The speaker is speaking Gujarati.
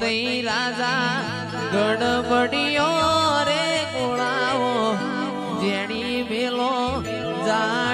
તઈ રાજા ગડબડિયો રે કોળાઓ જેણી મેલો જા